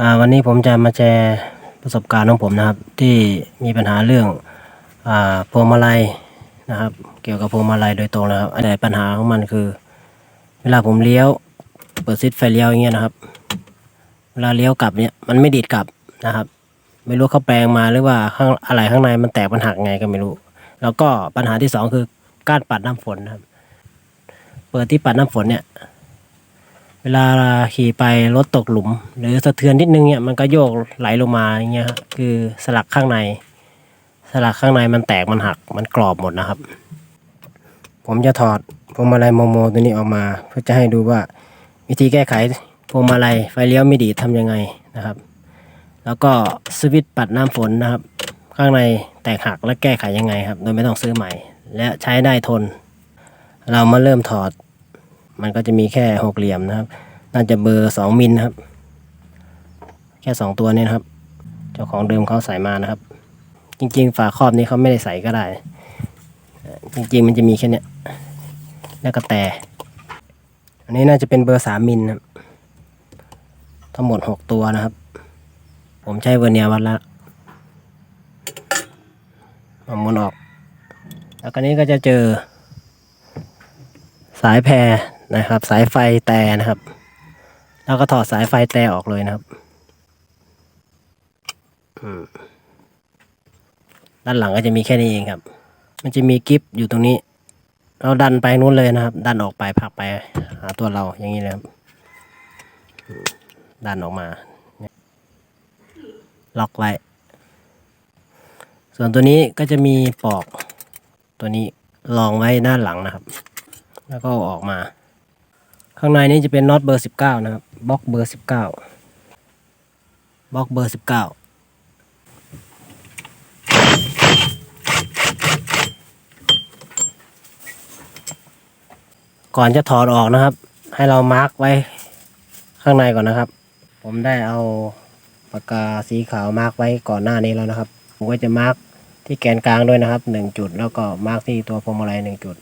อ่าวันนี้ผมจะมาแชร์ประสบการณ์ของผมนะครับ ที่มีปัญหาเรื่องอ่าพวงมาลัยนะครับ เกี่ยวกับพวงมาลัยโดยตรงนะครับแต่ปัญหาของมันคือ เวลาผมเลี้ยวเปิดซิดไฟเลี้ยวอย่างเงี้ยนะครับ เวลาเลี้ยวกลับเนี่ยมันไม่ดีดกลับนะครับ ไม่รู้เขาแปลงมาหรือว่าข้างอะไรข้างในมันแตกมันหักไงก็ไม่รู้ แล้วก็ปัญหาที่สองคือก้านปัดน้ำฝนนะครับ เปิดที่ปัดน้ำฝนเนี่ย เวลาขี่ไปรถตกหลุม หรือสะเทือนนิดนึงเนี่ยมันก็โยกไหลลงมาอย่างเงี้ยคือสลักข้างใน สลักข้างในมันแตกมันหักมันกรอบหมดนะครับ ผมจะถอดพวงมาลัยโมโมตัวนี้ออกมา เพื่อจะให้ดูว่าวิธีแก้ไขพวงมาลัยไฟเลี้ยวไม่ดีดทำยังไงนะครับ แล้วก็สวิตช์ปัดน้ำฝนนะครับ ข้างในแตกหักและแก้ไขยังไงครับ โดยไม่ต้องซื้อใหม่ และใช้ได้ทน เรามาเริ่มถอด มันก็จะมีแค่หกเหลี่ยมนะครับ น่าจะเบอร์สองมิลนะครับ แค่สองตัวนี้นะครับ เจ้าของเดิมเขาใส่มานะครับ จริง ๆ ฝาครอบนี้เขาไม่ได้ใส่ก็ได้ จริง ๆ มันจะมีแค่นี้แล้วก็แต่อันนี้น่าจะเป็นเบอร์สามมิลครับทั้งหมดหกตัวนะครับ ผมใช้เวอร์เนียร์วัดแล้วเอาหมุนออก แล้วก็นี้ก็จะเจอ สายแพร นะครับ สายไฟแต่นะครับ แล้วก็ถอดสายไฟแต่ออกเลยนะครับอืมด้านหลังก็จะมีแค่นี้เองครับ มันจะมีกิฟอยู่ตรงนี้ เราดันไปนู้นเลยนะครับ ดันออกไปผลักไปหาตัวเราอย่างนี้เลยครับอืมดันออกมาล็อกไว้ ส่วนตัวนี้ก็จะมีปลอกตัวนี้รองไว้ด้านหลังนะครับ แล้วก็เอาออกมา ข้างในนี้จะเป็นน็อตเบอร์สิบเก้านะครับบล็อกเบอร์สิบเก้าบล็อกเบอร์สิบเก้าก่อนจะถอดออกนะครับ ให้เรามาร์กไว้ข้างในก่อนนะครับ ผมได้เอาปากกาสีขาวมาร์กไว้ก่อนหน้านี้แล้วนะครับ ผมก็จะมาร์กที่แกนกลางด้วยนะครับหนึ่งจุด แล้วก็มาร์กที่ตัวพวงมาลัยหนึ่งจุด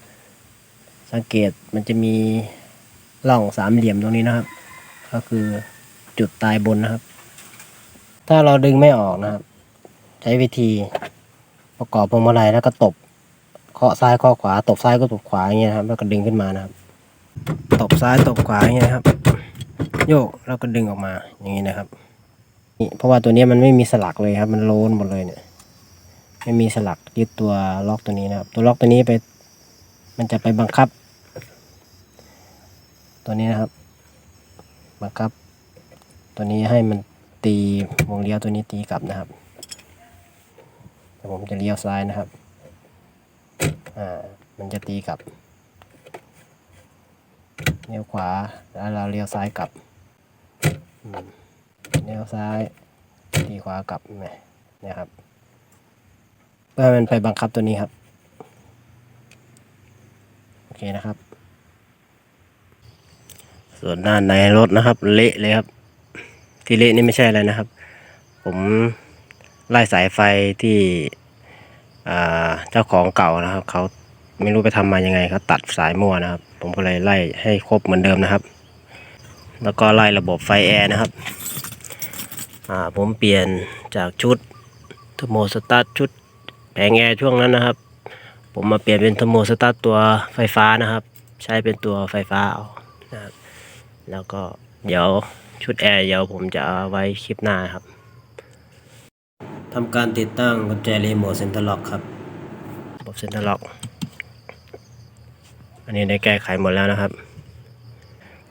สังเกตมันจะมี ร่องสามเหลี่ยมตรงนี้นะครับ ก็คือจุดตายบนนะครับ ถ้าเราดึงไม่ออกนะครับ ใช้วิธีประกอบพวงมาลัยแล้วก็ตบเคาะซ้ายเคาะขวา ตบซ้ายก็ตบขวาอย่างเงี้ยครับ แล้วก็ดึงขึ้นมานะครับ ตบซ้ายตบขวาอย่างเงี้ยครับ โยกแล้วก็ดึงออกมาอย่างนี้นะครับนี่เพราะว่าตัวนี้มันไม่มีสลักเลยครับ มันโลนหมดเลยเนี่ย ไม่มีสลักยึดตัวล็อกตัวนี้นะครับ ตัวล็อกตัวนี้ไป มันจะไปบังคับ ตัวนี้นะครับบังคับ ตัวนี้ให้มันตีวงเลี้ยวตัวนี้ตีกลับนะครับแต่ผมจะเลี้ยวซ้ายนะครับอ่ามันจะตีกลับเลี้ยวขวาแล้วเราเลี้ยวซ้ายกลับเลี้ยวซ้ายตีขวากลับนี่ยครับเพื่อให้มันไปบังคับตัวนี้ครับ โอเคนะครับ ส่วนด้านในรถนะครับ เละเลยครับ ที่เละนี่ไม่ใช่อะไรนะครับ ผมไล่สายไฟที่เจ้าของเก่านะครับ เขาไม่รู้ไปทำมายังไงเขาตัดสายมั่วนะครับ ผมก็เลยไล่ให้ครบเหมือนเดิมนะครับ แล้วก็ไล่ระบบไฟแอร์นะครับผมเปลี่ยนจากชุดเทอร์โมสตาร์ทชุดแผงแอร์ช่วงนั้นนะครับ ผมมาเปลี่ยนเป็นเทอร์โมสตาร์ทตัวไฟฟ้านะครับ ใช้เป็นตัวไฟฟ้าเอานะครับ แล้วก็เดี๋ยวชุดแอร์เดี๋ยวผมจะเอาไว้คลิปหน้าครับทำการติดตั้งกุญแจรีโมทเซ็นเตอร์ล็อกครับระบบเซ็นเตอร์ล็อก อันนี้ได้แก้ไขหมดแล้วนะครับ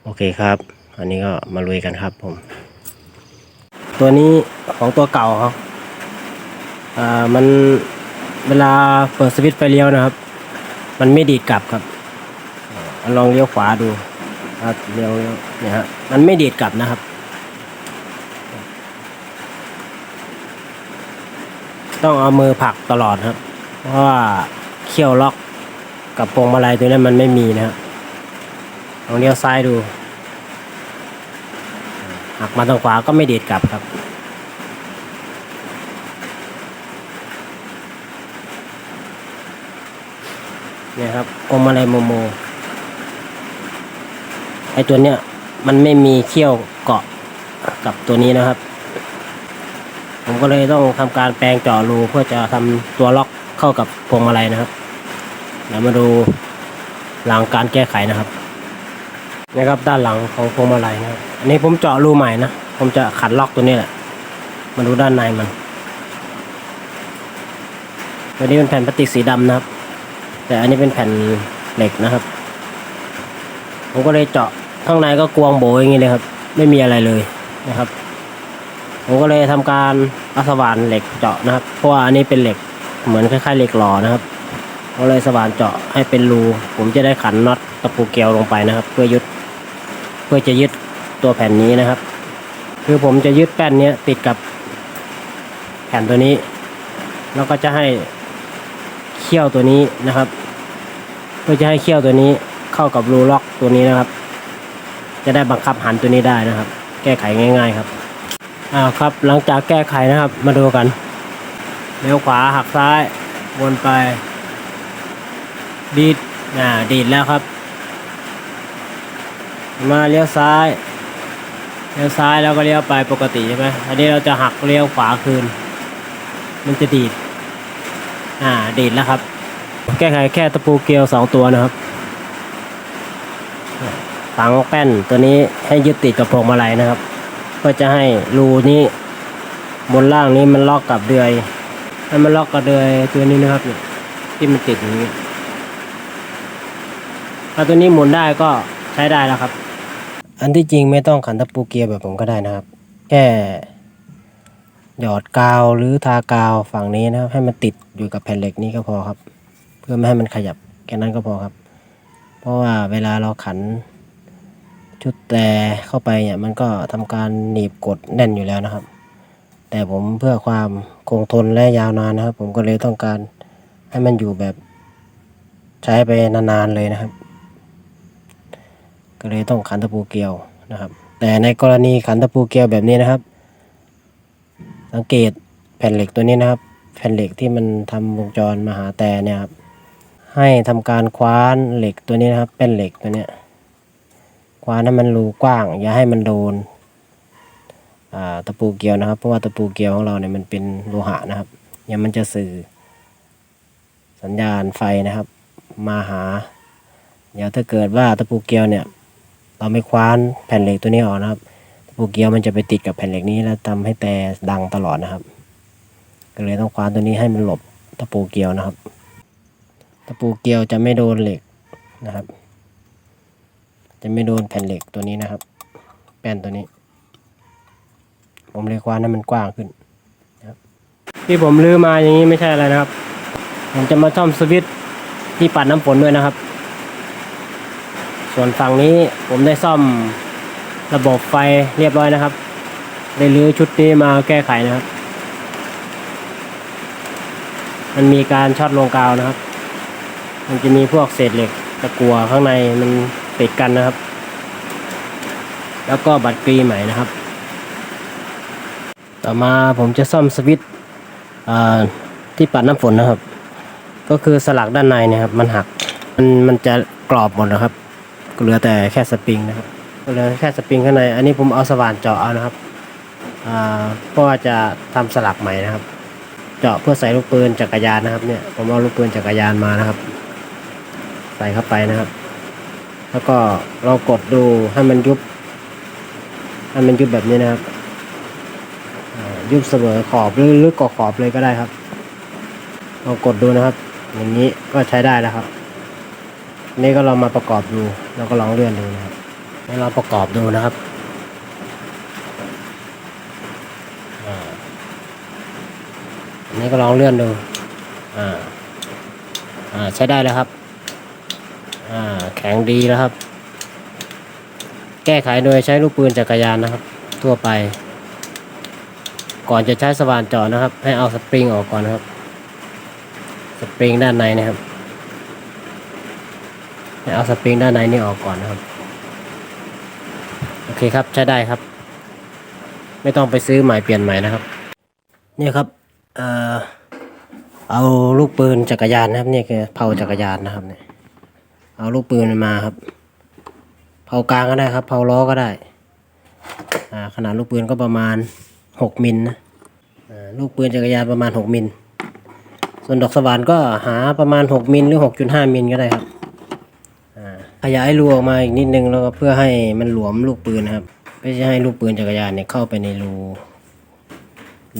โอเคครับ อันนี้ก็มาลุยกันครับผม ตัวนี้ของตัวเก่าครับอ่ามันเวลาเปิดสวิตช์ไฟเลี้ยวนะครับ มันไม่ดีดกลับครับอ่าลองเลี้ยวขวาดู ครับเลี้ยวเนี่ยฮะมันไม่ดีดกลับนะครับ ต้องเอามือผลักตลอดครับ เพราะว่าเขี้ยวล็อกกับพวงมาลัยตัวนั้มันไม่มีนะครับลองเลี้ยวซ้ายดูหักมาทางขวาก็ไม่ดีดกลับครับเนี่ยครับพวงมาลัยโมโม ไอตัวเนี้ยมันไม่มีเขี้ยวเกาะกับตัวนี้นะครับ ผมก็เลยต้องทำการแปลงเจาะรูเพื่อจะทำตัวล็อกเข้ากับพวงมาลัยนะครับเดี๋ยวมาดูหลังการแก้ไขนะครับนะครับด้านหลังของพวงมาลัยนะครับอันนี้ผมเจาะรูใหม่นะผมจะขัดล็อกตัวนี้แหละมาดูด้านในมัน ตัวนี้เป็นแผ่นพลาสติกสีดำนะครับ แต่อันนี้เป็นแผ่นเหล็กนะครับ ผมก็เลยเจาะ ข้างในก็กวงโบอย่างนี้เลยครับ ไม่มีอะไรเลยนะครับ ผมก็เลยทำการเอาสว่านเหล็กเจาะนะครับ เพราะว่าอันนี้เป็นเหล็กเหมือนคล้ายๆเหล็กหล่อนะครับก็เลยสว่านเจาะให้เป็นรู ผมจะได้ขันน็อตตะปูเกลียวลงไปนะครับ เพื่อยึดเพื่อจะยึดตัวแผ่นนี้นะครับ คือผมจะยึดแป้นนี้ติดกับแผ่นตัวนี้ แล้วก็จะให้เขี้ยวตัวนี้นะครับ เพื่อจะให้เขี้ยวตัวนี้เข้ากับรูล็อกตัวนี้นะครับ จะได้บังคับหันตัวนี้ได้นะครับ แก้ไขง่าย ๆครับอ้าวครับหลังจากแก้ไขนะครับมาดูกันเลี้ยวขวาหักซ้ายวนไป ดีดอ่าดีดแล้วครับ มาเลี้ยวซ้ายเลี้ยวซ้ายแล้วก็เลี้ยวไปปกติใช่ไหมอันนี้เราจะหักเลี้ยวขวาคืน มันจะดีดอ่าดีดแล้วครับ แก้ไขแค่ตะปูเกลียวสองตัวนะครับ ฝังแป้นตัวนี้ให้ยึดติดกับพวงมาลัยนะครับเพื่อจะให้รูนี้บนล่างนี้มันล็อกกับเดือยให้มันล็อกกับเดือยตัวนี้นะครับเนี่ยที่มันติดอย่างนี้ถ้าตัวนี้หมุนได้ก็ใช้ได้แล้วครับ อันที่จริงไม่ต้องขันตะปูเกียร์แบบผมก็ได้นะครับ แค่หยอดกาวหรือทากาวฝั่งนี้นะครับ ให้มันติดอยู่กับแผ่นเหล็กนี้ก็พอครับ เพื่อไม่ให้มันขยับแค่นั้นก็พอครับ เพราะว่าเวลาเราขัน ชุดแต่เข้าไปเนี่ยมันก็ทำการหนีบกดแน่นอยู่แล้วนะครับ แต่ผมเพื่อความคงทนและยาวนานนะครับ ผมก็เลยต้องการให้มันอยู่แบบใช้ไปนานๆเลยนะครับ ก็เลยต้องขันตะปูเกลียวนะครับ แต่ในกรณีขันตะปูเกลียวแบบนี้นะครับ สังเกตแผ่นเหล็กตัวนี้นะครับ แผ่นเหล็กที่มันทำวงจรมหาแต่เนี่ยครับให้ทำการคว้านเหล็กตัวนี้นะครับเป็นเหล็กตัวเนี้ย ว้านให้มันรูกว้าง อย่าให้มันโดนตะปูเกลียวนะครับ เพราะว่าตะปูเกลียวของเราเนี่ยมันเป็นโลหะนะครับเนี่ยมันจะสื่อ สัญญาณไฟนะครับ มาหา เดี๋ยวถ้าเกิดว่าตะปูเกลียวเนี่ย เราไม่คว้านแผ่นเหล็กตัวนี้ออกนะครับ ตะปูเกลียวมันจะไปติดกับแผ่นเหล็กนี้แล้วทำให้แต่ดังตลอดนะครับ ก็เลยต้องคว้านตัวนี้ให้มันหลบตะปูเกลียวนะครับ ตะปูเกลียวจะไม่โดนเหล็กนะครับ จะไม่โดนแผ่นเหล็กตัวนี้นะครับ แป้นตัวนี้ ผมเลยคว้านให้มันกว้างขึ้นนะครับที่ผมลื้อมาอย่างนี้ไม่ใช่อะไรนะครับ ผมจะมาซ่อมสวิตช์ที่ปัดน้ำฝนด้วยนะครับ ส่วนฝั่งนี้ผมได้ซ่อมระบบไฟเรียบร้อยนะครับ ได้รื้อชุดนี้มาแก้ไขนะครับ มันมีการช็อตลงกาวนะครับ มันจะมีพวกเศษเหล็กตะกัวข้างในมัน ติดกันนะครับ แล้วก็บัตรกรีใหม่นะครับ ต่อมาผมจะซ่อมสวิตช์ที่ปัดน้ำฝนนะครับ ก็คือสลักด้านในเนะครับ มันหักมันมันจะกรอบหมดนะครับก็เหลือแต่แค่สปริงนะครับก็เหลือแค่สปริงข้างใน อันนี้ผมเอาสว่านเจาะเอานะครับเพราะว่าจะทำสลักใหม่นะครับ เจาะเพื่อใส่ลูกปืนจักรยานนะครับเนี่ยผมเอาลูกปืนจักรยานมานะครับ ใส่เข้าไปนะครับ แล้วก็เรากดดูให้มันยุบให้มันยุบแบบนี้นะครับยุบเสมอขอบหรือลึกกว่าขอบเลยก็ได้ครับลองกดดูนะครับ อย่างนี้ก็ใช้ได้แล้วครับ นี่ก็เรามาประกอบดูเราก็ลองเลื่อนดูนะครับให้เราประกอบดูนะครับอ่าอันนี้ก็ลองเลื่อนดูอ่าอ่าใช้ได้แล้วครับ อ่าแข็งดีแล้วครับ แก้ไขโดยใช้ลูกปืนจักรยานนะครับ ทั่วไป ก่อนจะใช้สว่านเจาะนะครับ ให้เอาสปริงออกก่อนนะครับ สปริงด้านในนะครับให้เอาสปริงด้านในนี่ออกก่อนนะครับ โอเคครับใช้ได้ครับ ไม่ต้องไปซื้อใหม่เปลี่ยนใหม่นะครับนี่ครับเอ่อเอาลูกปืนจักรยานนะครับ นี่คือเผาจักรยานนะครับเนี่ย เอาลูกปืนมันมาครับ เผากลางก็ได้ครับ เผาล้อก็ได้ขนาดลูกปืนก็ประมาณหกมิลนะลูกปืนจักรยานประมาณ 6 มิล ส่วนดอกสว่านก็หาประมาณ 6 มิลหรือ 6.5 มิลก็ได้ครับขยายรูออกมาอีกนิดนึงแล้วก็เพื่อให้มันหลวมลูกปืนนะครับไม่ใช่ให้ลูกปืนจักรยานเนี่ยเข้าไปในรู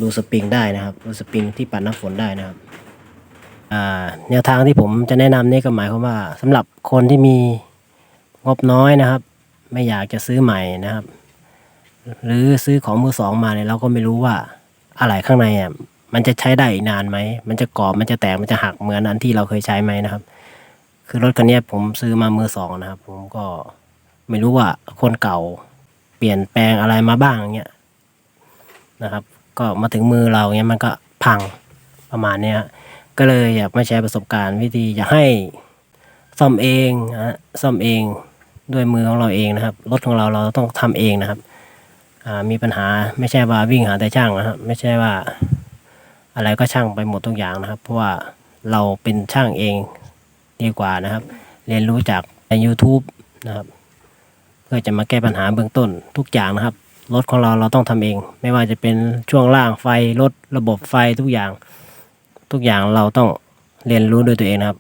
รูสปริงได้นะครับรูสปริงที่ปัดน้ำฝนได้นะครับ แนวทางที่ผมจะแนะนำนี่ก็หมายความว่าสำหรับคนที่มีงบน้อยนะครับ ไม่อยากจะซื้อใหม่นะครับ หรือซื้อของมือสองมาเนี่ยเราก็ไม่รู้ว่าอะไรข้างในอะมันจะใช้ได้อีกนานไหม มันจะกรอบ มันจะแตก มันจะหักเหมือนอันที่เราเคยใช้ไหมนะครับ คือรถคันนี้ผมซื้อมามือสองนะครับ ผมก็ไม่รู้ว่าคนเก่าเปลี่ยนแปลงอะไรมาบ้างเงี้ยนะครับ ก็มาถึงมือเราเงี้ยมันก็พังประมาณเนี้ย ก็เลยอยากมาแชร์ประสบการณ์วิธีอยากให้ซ่อมเองนะฮะซ่อมเองด้วยมือของเราเองนะครับ รถของเราเราต้องทำเองนะครับมีปัญหาไม่ใช่ว่าวิ่งหาแต่ช่างนะครับไม่ใช่ว่าอะไรก็ช่างไปหมดทุกอย่างนะครับ เพราะว่าเราเป็นช่างเองดีกว่านะครับ เรียนรู้จากใน YouTube นะครับ เพื่อจะมาแก้ปัญหาเบื้องต้นทุกอย่างนะครับ รถของเราเราต้องทำเอง ไม่ว่าจะเป็นช่วงล่างไฟรถระบบไฟทุกอย่าง ทุกอย่างเราต้องเรียนรู้ด้วยตัวเองนะครับ